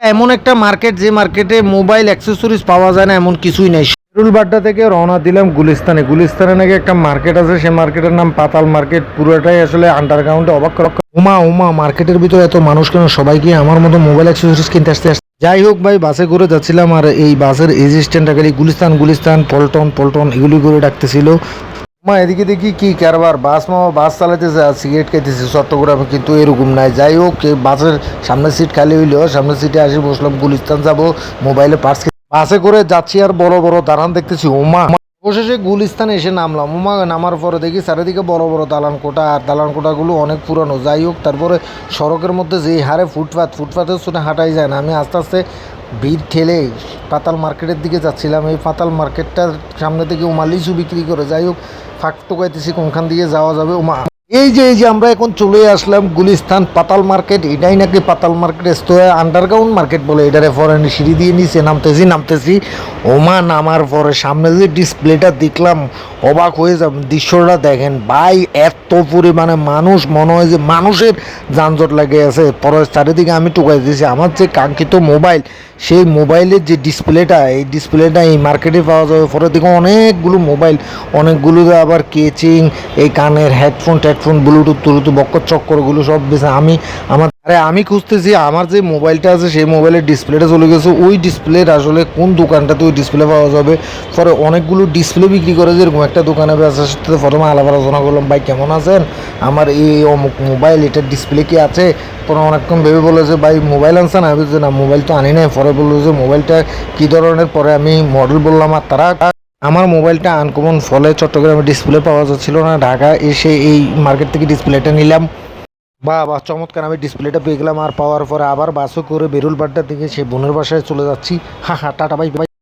এমন একটা মার্কেট যে মার্কেটে মোবাইল অ্যাক্সেসরিজ পাওয়া যায় না, এমন কিছুই নাই। শিরুল বাড্ডা থেকে রওনা দিলাম গুলিস্তানে। গুলিস্তানে নাকি একটা মার্কেট আছে, সেই মার্কেটের নাম পাতাল মার্কেট। পুরোটাই আসলে আন্ডারগ্রাউন্ডে অবাক উমা উমা, মার্কেটের ভিতরে এত মানুষ কেন? সবাই কি আমার মতো মোবাইল অ্যাক্সেসরিজ কিনতে আসতে আসতে যাই হোক ভাই, বাসে করে যাচ্ছিলাম আর এই বাসের এজিস্ট্যান্টটা খালি গুলিস্তান গুলিস্তান, পল্টন পল্টন, এগুলি করে ডাকতেছিল। মা, এদিকে দেখি কি কারবার, বাস মামা বাস চালাইতেছে আর সিগারেট খাইতেছে, চট্টগ্রামে কিন্তু এরকম নাই। যাই হোক বাসের সামনের সিট খালি হইলেও সামনের সিটে আসি বসলাম, গুলিস্তান যাব মোবাইলে পার্স বাসে করে যাচ্ছি আর বড় বড় দালান দেখতেছি ওমা অবশেষে গুলিস্তানে এসে নামলাম। ওমা নামার পরে দেখি চারিদিকে বড় বড় দালান কোটা আর দালান কোটাগুলো অনেক পুরানো। যাই হোক, তারপরে সড়কের মধ্যে যেই হারে ফুটপাত, ফুটপাতের শুনে হাঁটাই যায় না। আমি আস্তে আস্তে ভিড় ঠেলে পাতাল মার্কেটের দিকে যাচ্ছিলাম। এই পাতাল মার্কেটটার সামনে থেকে ওমা লিচু বিক্রি করে। যাই হোক, ফাঁক টোকাইতেছি কোনখান দিয়ে যাওয়া যাবে? ওমা এই যে এই যে আমরা এখন চলে আসলাম গুলিস্তান পাতাল মার্কেট, এটাই নাকি পাতাল মার্কেট আন্ডারগ্রাউন্ড মার্কেট বলে, এটারে ফরেন সিঁড়ি দিয়ে নিচে নামতেছি নামতেছি। ওমা নামার পরে, সামনে যে ডিসপ্লেটা দেখলাম, অবাক হয়ে যাব, দৃশ্যটা দেখেন, ভাই, এত পরিমাণে মানুষ, মনে হয় যে মানুষের যানজট লাগে আছে। পরে চারিদিকে আমি টুকাই দিয়েছি, আমার যে কাঙ্ক্ষিত মোবাইল, সেই মোবাইলের যে ডিসপ্লেটা এই ডিসপ্লেটা এই মার্কেটে পাওয়া যাবে পরে দেখো অনেকগুলো মোবাইল, অনেকগুলো আবার কেচিং এই কানের হেডফোন টেডফোন ব্লুটুথ টুলুটুথ বক্কর চক্করগুলো সব বেছে আমি আমার আরে আমি খুঁজতেছি, আমার যে মোবাইলটা আছে, সেই মোবাইলের ডিসপ্লেটা চলে গেছে। ওই ডিসপ্লের আসলে কোন দোকানটাতে ওই ডিসপ্লে পাওয়া যাবে? পরে অনেকগুলো ডিসপ্লে বিক্রি করে যেরকম একটা দোকানে বেচার সাথে প্রথমে আলাপ আলোচনা করলাম, ভাই, কেমন আছেন? আমার এই অমুক মোবাইল এটার ডিসপ্লে কি আছে? পরে অনেকক্ষণ ভেবে বলে যে, ভাই মোবাইল আনছেন? আমি বলছি, না মোবাইল তো আনি নাই। পরে বলল যে মোবাইলটা কী ধরনের? পরে আমি মডেল বললাম, আর তারা আমার মোবাইলটা আনকমন ফলে চট্টগ্রামে ডিসপ্লে পাওয়া যাচ্ছিল না, ঢাকা এসে এই মার্কেট থেকে ডিসপ্লেটা নিলাম। বা বা চমৎকার, আমি ডিসপ্লেটা পেয়ে গেলাম আর পাওয়ার পরে আবার বাসও করে বেরুল বাড্ডার থেকে সে বোনের বাসায় চলে যাচ্ছি। হা হা, টাটা বাই